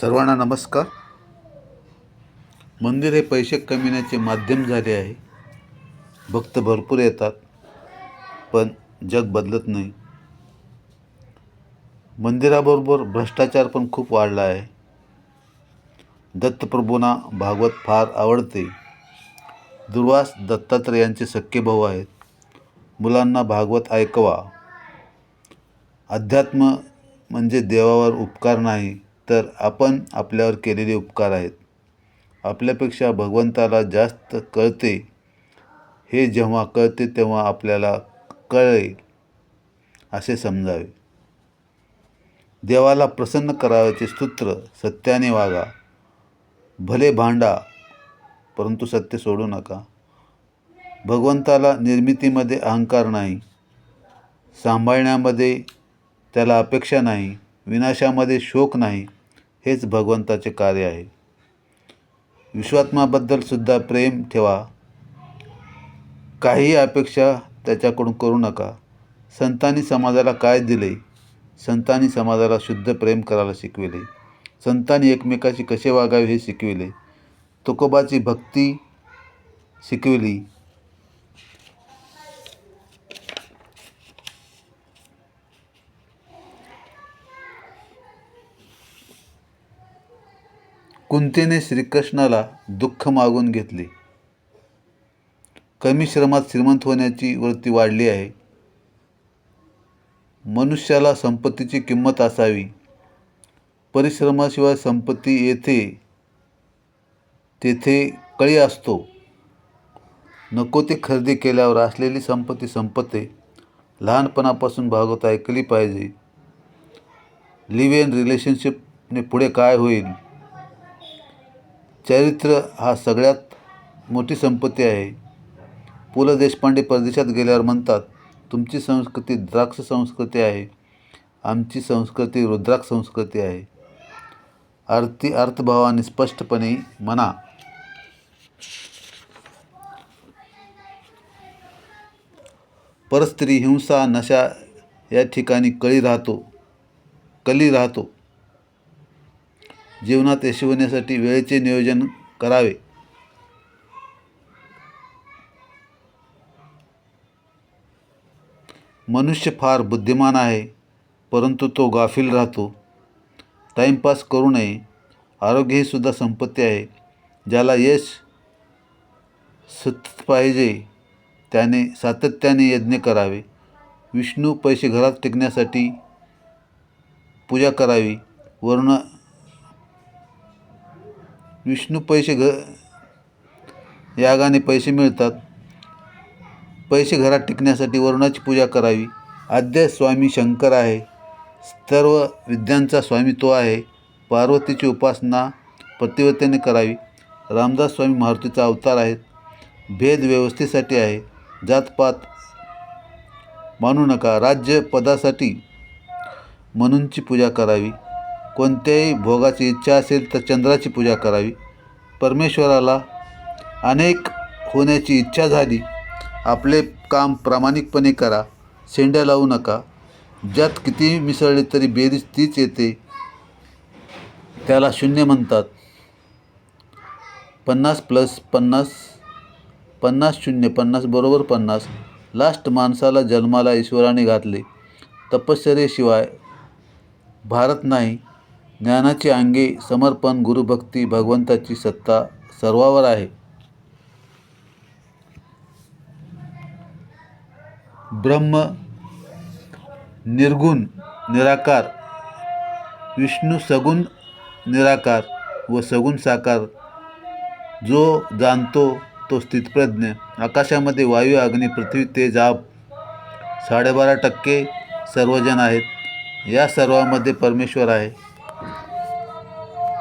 सर्वांना नमस्कार. मंदिर हे पैसे कमविण्याचे माध्यम झाले आहे. भक्त भरपूर येतात पण जग बदलत नाही. मंदिराबरोबर भ्रष्टाचार पण खूप वाढला आहे. दत्तप्रभूंना भागवत फार आवडते. दुर्वास दत्तात्रेयांचे सख्खे भाऊ आहेत. मुलांना भागवत ऐकवा. अध्यात्म म्हणजे देवावर उपकार नाही. तर आपण आपल्यावर केलेले उपकार आहेत. आपल्यापेक्षा भगवंताला जास्त कळते हे जेव्हा कळते तेव्हा आपल्याला कळेल असे समजावे. देवाला प्रसन्न करावयाचे सूत्र सत्याने वागा. भले भांडा परंतु सत्य सोडू नका. भगवंताला निर्मितीमध्ये अहंकार नाही. सांभाळण्यामध्ये त्याला अपेक्षा नाही. विनाशामध्ये शोक नाही. हेच भगवंताचे कार्य आहे. विश्वात्माबद्दल सुद्धा प्रेम ठेवा. काही अपेक्षा त्याच्याकडून करू नका. संतांनी समाजाला काय दिले? संतांनी समाजाला शुद्ध प्रेम करायला शिकविले. संतांनी एकमेकाशी कसे वागावे हे शिकविले. तुकोबाची भक्ती शिकविली. कुंतीने श्रीकृष्णाला दुःख मागून घेतले. कमी श्रमात श्रीमंत होण्याची वृत्ती वाढली आहे. मनुष्याला संपत्तीची किंमत असावी. परिश्रमाशिवाय संपत्ती येथे तेथे कळी असतो. नको ते खरेदी केल्यावर असलेली संपत्ती संपत्ती लहानपणापासून भागवत ऐकली पाहिजे. लिव्ह इन रिलेशनशिपने पुढे काय होईल? चरित्र हा सगळ्यात मोठी संपत्ती आहे. पु ल देशपांडे परदेशात गेल्यावर म्हणतात तुमची संस्कृती द्राक्ष संस्कृती आहे. आमची संस्कृती रुद्राक्ष संस्कृती आहे. आरती अर्थभावाने स्पष्टपणे म्हणा. परस्त्री हिंसा नशा या ठिकाणी कळी राहतो कली राहतो. जीवनात यशवण्यासाठी वेळेचे नियोजन करावे. मनुष्य फार बुद्धिमान आहे परंतु तो गाफील राहतो. टाईमपास करू नये. आरोग्य ही सुद्धा संपत्ती आहे. ज्याला यश सतत पाहिजे त्याने सातत्याने यज्ञ करावे. विष्णू पैसे घरात टिकण्यासाठी पूजा करावी. वर्ण विष्णू पैसे घ यागाने पैसे मिळतात. पैसे घरात टिकण्यासाठी वरुणाची पूजा करावी. आद्य स्वामी शंकर आहे. सर्व विद्यांचा स्वामी तो आहे. पार्वतीची उपासना पतिव्रतेने करावी. रामदास स्वामी मारुतीचा अवतार आहेत. भेद व्यवस्थेसाठी आहे. जातपात मानू नका. राज्य पदासाठी म्हणूनची पूजा करावी. कोणत्याही भोगाची इच्छा असेल तर चंद्राची पूजा करावी. परमेश्वराला अनेक होण्याची इच्छा झाली. आपले काम प्रामाणिकपणे करा. शेंड्या लावू नका. ज्यात किती मिसळले तरी बेरीज तीच येते. त्याला शून्य म्हणतात. पन्नास प्लस पन्नास पन्नास शून्य पन्नास बरोबर पन्नास. लास्ट माणसाला जन्माला ईश्वराने घातले. तपश्चर्येशिवाय भारत नाही. ज्ञानाची अंगे समर्पण गुरुभक्ती भगवंताची सत्ता सर्वावर आहे. ब्रह्म निर्गुण निराकार विष्णू सगुण निराकार व सगुण साकार जो जाणतो तो स्थितप्रज्ञ. आकाशामध्ये वायू अग्नी पृथ्वी ते जाब साडेबारा टक्के सर्वजण आहेत. या सर्वामध्ये परमेश्वर आहे.